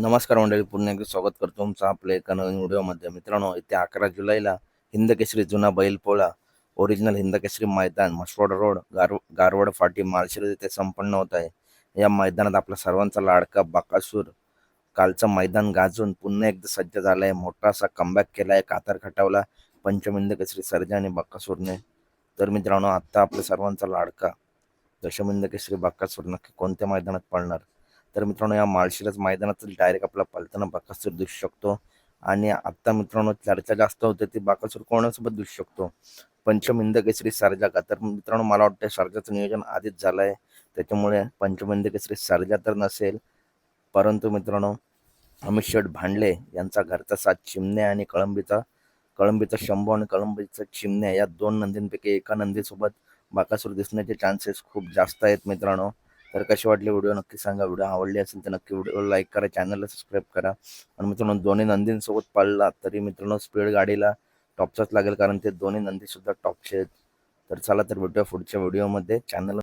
नमस्कार मंडळी पुन्हा एकदा स्वागत करतो तुमचं आपल्या एका नवीन व्हिडिओमध्ये मित्रांनो येत्या अकरा जुलैला हिंदकेसरी जुना बैलपोळा ओरिजिनल हिंदकेसरी मैदान मसवड रोड गार गारवड फाटी माळशिरस येथे संपन्न होत आहे. या मैदानात आपला सर्वांचा लाडका बाकासूर कालचं मैदान गाजून पुन्हा एकदा सज्ज झाला आहे मोठा असा कमबॅक केला आहे कातार खटावला पंचमिंद केसरी सर्जा आणि बाकासूरने. तर मित्रांनो आत्ता आपल्या सर्वांचा लाडका दशमिंद केसरी बाकासूर नक्की कोणत्या मैदानात पडणार तर मित्रांनो या माळशिरस मैदानातील डायरेक्ट आपला पलताना बाकासूर दिसू शकतो. आणि आत्ता मित्रांनो चर्चा जास्त होते ती बाकासूर कोणासोबत दिसू शकतो? पंचमिंद केसरी सारजा का? तर मित्रांनो मला वाटतं सारजाचं नियोजन आधीच झालं आहे त्याच्यामुळे पंचमिंद केसरी सारजा तर नसेल. परंतु मित्रांनो अमित शेठ भांडले यांचा घरचा साथ चिमणे आणि कळंबीचा कळंबीचा शंभू आणि कळंबीचा चिमणे या दोन नंदींपैकी एका नंदीसोबत बाकासूर दिसण्याचे चान्सेस खूप जास्त आहेत मित्रांनो. तर कशी वाटली व्हिडिओ? नक्की सांगा. व्हिडिओ आवडली असेल तर नक्की व्हिडिओ लाईक करा चॅनलला सबस्क्राईब करा. आणि मित्रांनो दोन्ही नंदींसोबत पाळला तरी मित्रांनो स्पीड गाडीला टॉपचाच लागेल कारण ते दोन्ही नंदीसुद्धा टॉपचे आहेत तर चला तर भेटूया पुढच्या व्हिडिओमध्ये चॅनल